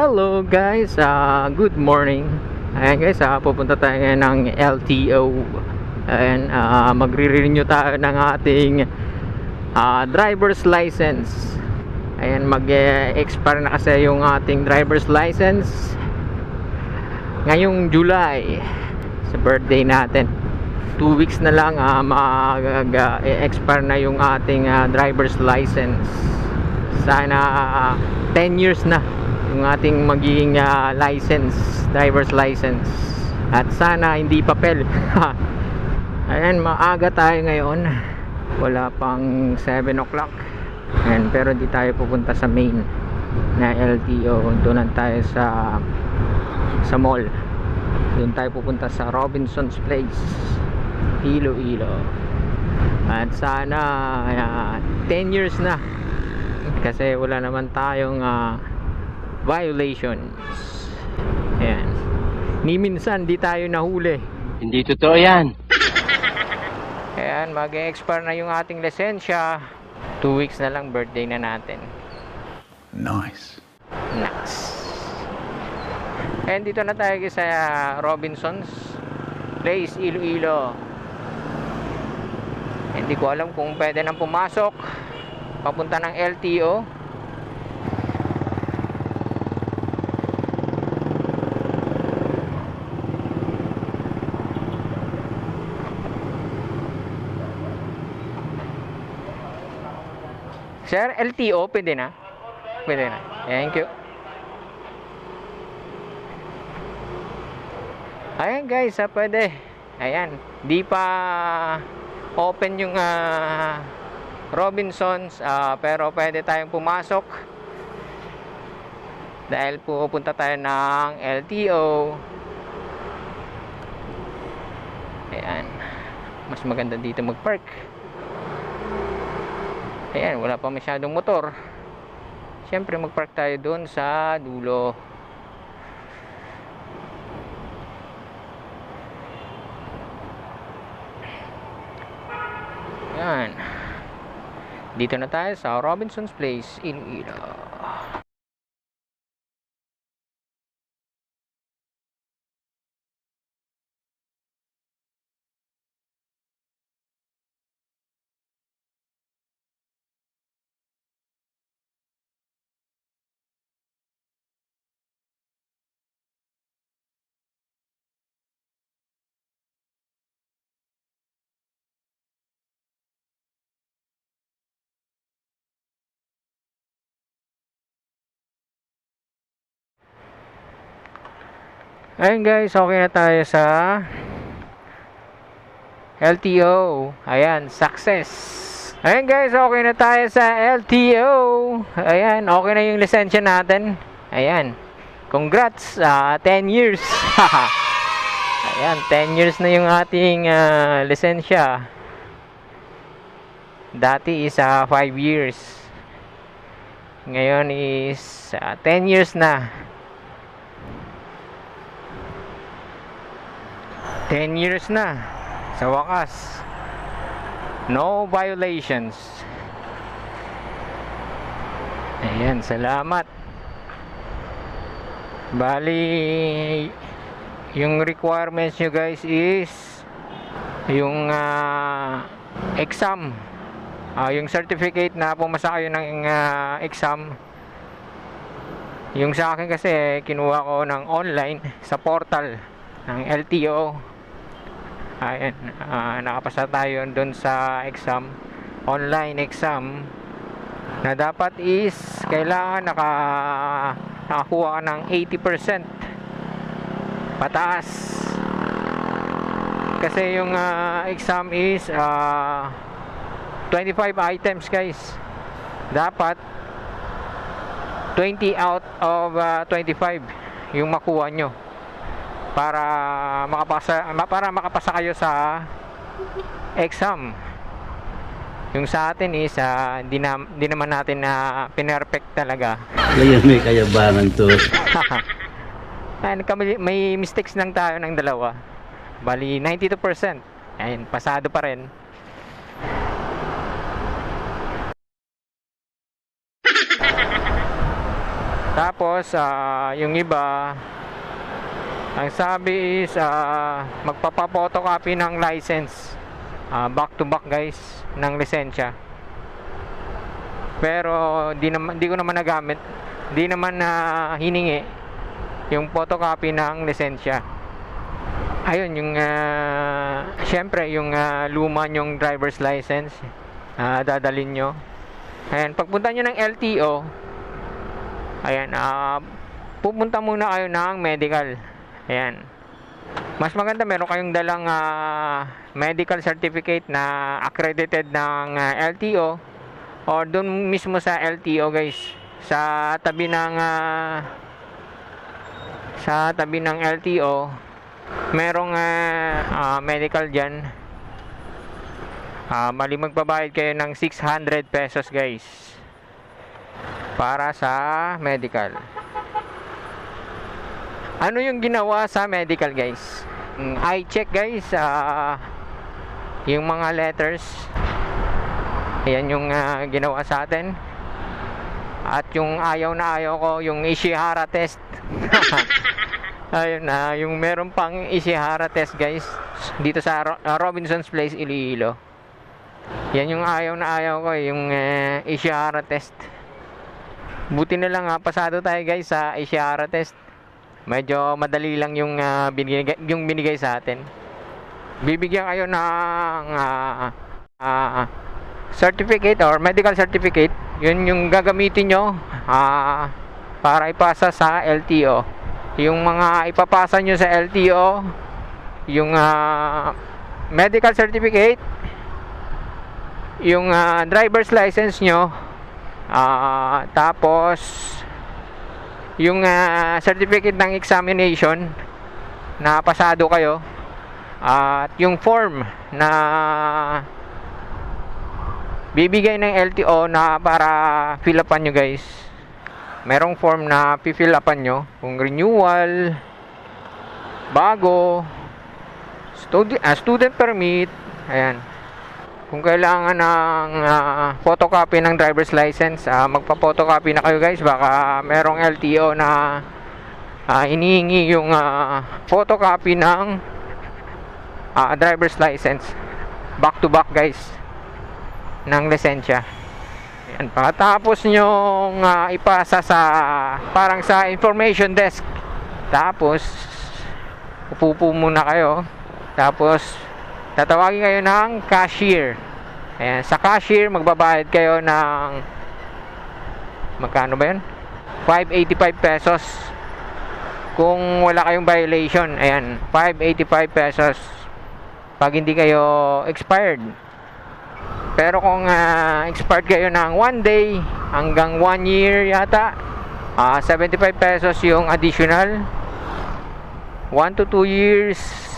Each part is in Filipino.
Hello guys, ah, good morning. Ayan guys, ah, pupunta tayo ngayon ng LTO. Ayan, ah, magre-renew tayo ng ating ah, driver's license. Ayan, mag-expire na kasi yung ating driver's license ngayong July sa birthday natin. Two weeks na lang ah, mag-expire na yung ating ah, driver's license. Sana ah, 10 years na yung ating magiging ah, license, driver's license. At sana hindi papel. Ayan, maaga tayo ngayon. Wala pang 7 o'clock. Ayan, pero di tayo pupunta sa main na LTO. Doon tayo sa sa mall. Doon tayo pupunta sa Robinson's Place. Iloilo. At sana ayan, 10 years na. Kasi wala naman tayong ah, violations. Ayan. Ni minsan di tayo nahuli. Hindi totoo yan. Ayan, mag-expire na yung ating lisensya. 2 weeks na lang birthday na natin. Nice. Nice. And dito na tayo sa Robinson's Place, Iloilo. Hindi ko alam kung pwede nang pumasok papunta ng LTO. Sir, LTO pwede na? Pwede na. Thank you. Ayan guys, ah, pwede. Ayan, di pa open yung ah, Robinsons, ah, pero pwede tayong pumasok. Dahil pupunta tayo ng LTO. Ayan. Mas maganda dito mag-park. Ayan, wala pa masyadong motor. Siyempre mag-park tayo doon sa dulo. Yan. Dito na tayo sa Robinson's Place, Iloilo. Ayun guys, okay na tayo sa LTO. Ayan, success. Ayun guys, okay na tayo sa LTO. Ayan, okay na yung lisensya natin. Ayan. Congrats, ah, 10 years. Ayan, 10 years na yung ating ah, lisensya. Dati is 5 years. Ngayon is ah, 10 years na. 10 years na. Sa wakas. No violations. Ayan salamat. Bali yung requirements nyo guys is yung ah, exam. Ah, yung certificate na pumasa kayo ng ah, exam. Yung sa akin kasi kinuha ko ng online sa portal ng LTO Ayan, ah, nakapasa tayo doon sa exam, online exam na dapat is kailangan naka nakakuha ka ng 80% pataas. Kasi yung ah, exam is ah, 25 items guys. Dapat 20 out of ah, 25 yung makuha nyo para makapasa ma- para makapasa kayo sa exam. Yung sa atin is ah, hindi na, hindi naman natin na pinerfect talaga. Ngayon may kayabangan to. Kami, may mistakes lang tayo ng dalawa. Bali 92%. Ayun, pasado pa rin. Tapos, ah, yung iba, ang sabi is, ah, magpapapotocopy ng license. Ah, back to back guys, ng lisensya. Pero, di, naman, di ko naman nagamit. Di naman na hiningi yung photocopy ng lisensya. Ayun, yung, ah, syempre, yung ah, luma yung driver's license, ah, dadalin nyo. Ayan, pagpunta nyo ng LTO, ayan, ah, pupunta muna kayo ng medical. Ayan. Mas maganda meron kayong dalang ah, medical certificate na accredited ng ah, LTO or doon mismo sa LTO guys. Sa tabi ng ah, sa tabi ng LTO merong ah, ah, medical dyan. Ah, mali magbabayad kayo ng 600 pesos guys para sa medical ano yung ginawa sa medical guys? Mm, I check guys. Ah, yung mga letters. Ayan yung ah, ginawa sa atin. At yung ayaw na ayaw ko yung Ishihara test. Ayun na yung meron pang Ishihara test guys dito sa Ro- ah, Robinson's Place Iloilo. Yan yung ayaw na ayaw ko, eh, yung uh, Ishihara test. Buti na lang ha, pasado tayo guys sa Ishihara test. Medyo madali lang yung, ah, binigay, yung binigay sa atin. Bibigyan kayo ng ah, ah, certificate or medical certificate. Yun yung gagamitin nyo ah, para ipasa sa LTO. Yung mga ipapasa nyo sa LTO, yung ah, medical certificate, yung ah, driver's license nyo ah, tapos yung ah, certificate ng examination na pasado kayo. At yung form na bibigay ng LTO na para fill upan nyo guys. Merong form na pifill upan nyo. Kung renewal bago student, ah, student permit ayan kung kailangan ng ah, photocopy ng driver's license, ah, magpa-photocopy na kayo guys. Baka merong LTO na ah, inihingi yung ah, photocopy ng ah, driver's license. Back to back guys ng lisensya. Yan. Pagkatapos nyong ah, ipasa sa parang sa information desk. Tapos upo muna kayo. Tapos tatawagin kayo ng cashier. Ayan, sa cashier magbabayad kayo ng magkano ba 'yun? 585 pesos. Kung wala kayong violation, ayan, 585 pesos. Pag hindi kayo expired. Pero kung ah, expired kayo ng 1 day hanggang 1 year yata, ah 75 pesos yung additional. 1 to 2 years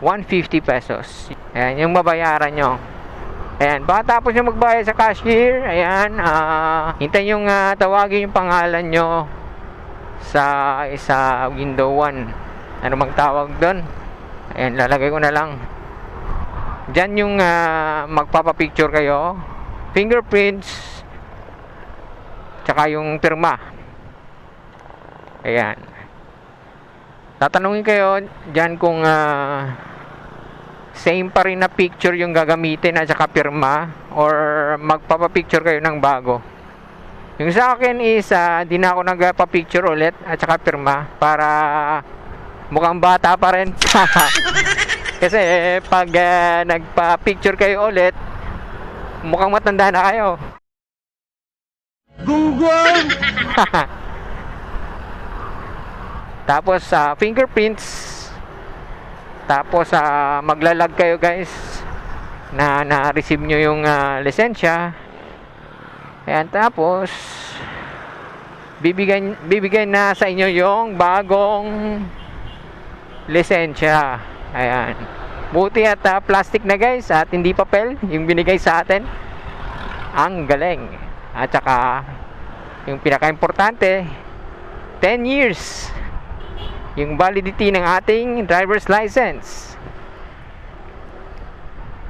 150 pesos. Ayan, yung babayaran nyo. Ayan, pagkatapos nyo magbayad sa cashier, ayan, ah, hintayin yung ah, tawagin yung pangalan nyo sa isa window 1. Ano mang tawag doon? Ayan, lalagay ko na lang. Diyan yung ah, magpapapicture kayo. Fingerprints. Tsaka yung pirma. Ayan. Tatanungin kayo dyan kung ah, same pa rin na picture yung gagamitin at saka pirma or magpapapicture kayo ng bago. Yung sa akin is ah, di na ako nagpapicture ulit at saka pirma para mukhang bata pa rin. Kasi pag ah, nagpa-picture kayo ulit, mukhang matanda na kayo. Gunggong! Tapos sa fingerprints. Tapos sa maglalag kayo guys na na-receive nyo yung ah, lisensya. Ayan, tapos bibigyan bibigyan na sa inyo yung bagong lisensya. Ayan. Buti at ah, plastic na guys at hindi papel yung binigay sa atin. Ang galing. At saka yung pinaka-importante 10 years yung validity ng ating driver's license.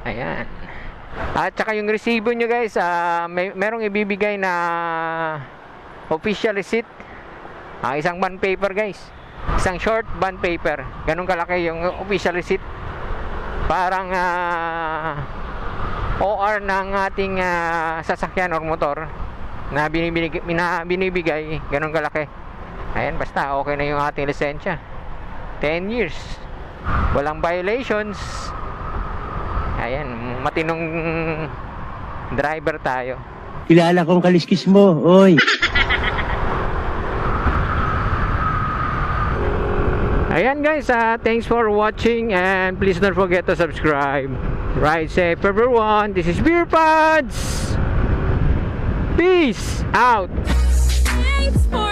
Ayan. At saka yung resibo nyo guys, ah, may merong ibibigay na official receipt Ah, isang bond paper guys. Isang short bond paper. Ganun kalaki yung official receipt. Parang ah, OR ng ating ah, sasakyan or motor na binibigay, na binibigay ganun kalaki. Ayan, basta okay na yung ating lisensya. 10 years. Walang violations. Ayan, matinong driver tayo. Kilala kong kaliskis mo, oy. Ayan guys, ah, thanks for watching and please don't forget to subscribe. Ride safe everyone. This is Beer Pods. Peace out. Thanks for